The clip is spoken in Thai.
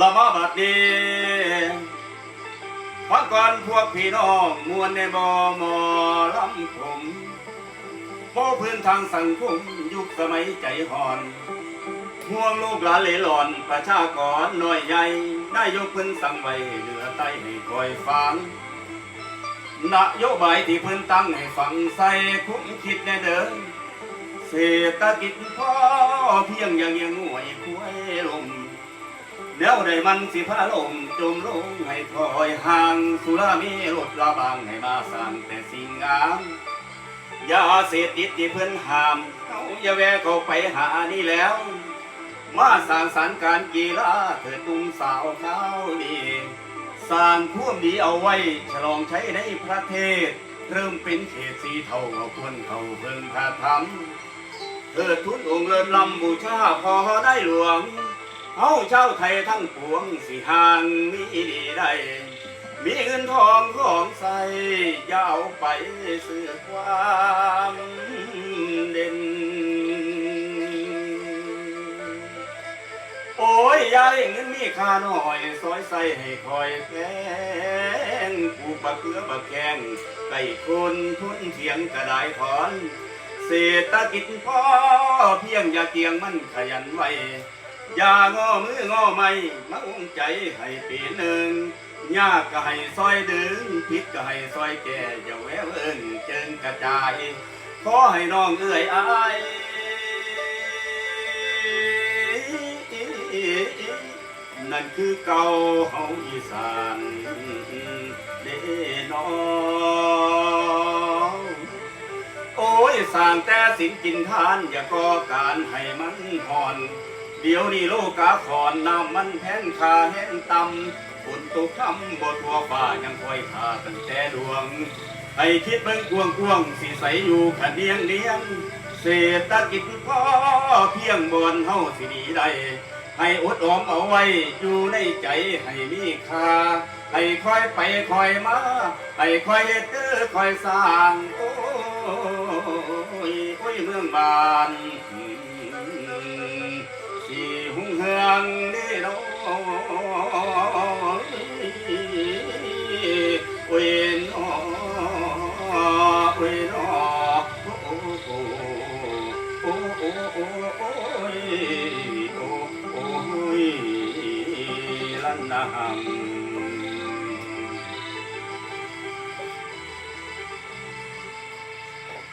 ละมาบัดนี้ฟังก่อนพวกพี่น้องมวลในบ่หมอลำผมบ่พื้นทางสังคมยุคสมัยใจห่อนห่วงลูกหลานเลหลอนประชากรน้อยใหญ่นายกพิ่นสังไว้เหลือใต้ให้คอยฟังนโยบายที่พิ่นตั้งให้ฟังใส่คุ้มคิดแน่เด้อเศรษฐกิจพอเพียงอย่างเงี้ยงวยควยลม เดี๋ยวได้มันสิพาลมจมลงให้คอยห่างสุรามีรถระบางให้มาสร้างแต่สิ่งงามยาเสพติดที่เพิ่นหามเอาอย่าแวะเขาไปหานี่แล้ว มาสร้างสรรค์การกีฬาเถิดตุ้มสาวเขาดีสร้างพ่วมดีเอาไว้ ฉลองใช้ในประเทศ เริ่มเป็นเขตสีเทาเอาควรเขาเพิ่งพาทำเถิดทุนองค์เลิศลำบูชาพอได้หลวง เอาเจ้าไทยทั้งปวงสิห่างมีดีได้ มีเงินทองของใส่อยาวไปซื้อความเด่น โอ้ยยายเงินมีค่าน้อยซอยใส่ให้คอยแพงผูกบักเกลือบักแกงไก่คนทุนเถียงกระไดถอน เศรษฐกิจพอเพียงอย่าเกียงมันขยันไว้ อย่างอมืองอไม่มาองใจให้ปีหนึ่งยากก็ให้ซอยดึงผิดก็ให้ซอยแก่อย่าแววเอิงเจิงกระจาย ขอให้น้องเอื้อยอายนั่นคือเก่าเฮาอีสานเด้น้องโอ้ยสร้างแต่สินกินทาน อย่าก่อการให้มันห่อน เดี๋ยวนี้โลกาขอนน้ำมันแพงคาแห้งต่ำฝนตกคำบ่ทัวฟ้ายังคอยขาตั้งแต่ดวงให้คิดเบิ่งกวงกวงสิใสอยู่ขันเดียงเดียงเศรษฐกิจพอเพียงบนเฮาสิดีได้ให้อดออมเอาไว้อยู่ในใจให้มีค่าให้คอยไปคอยมาให้คอยเฮ็ดเด้อคอยสร้างโอ้ยโอ้ยเมืองบาน โอ้ยลันนาหัง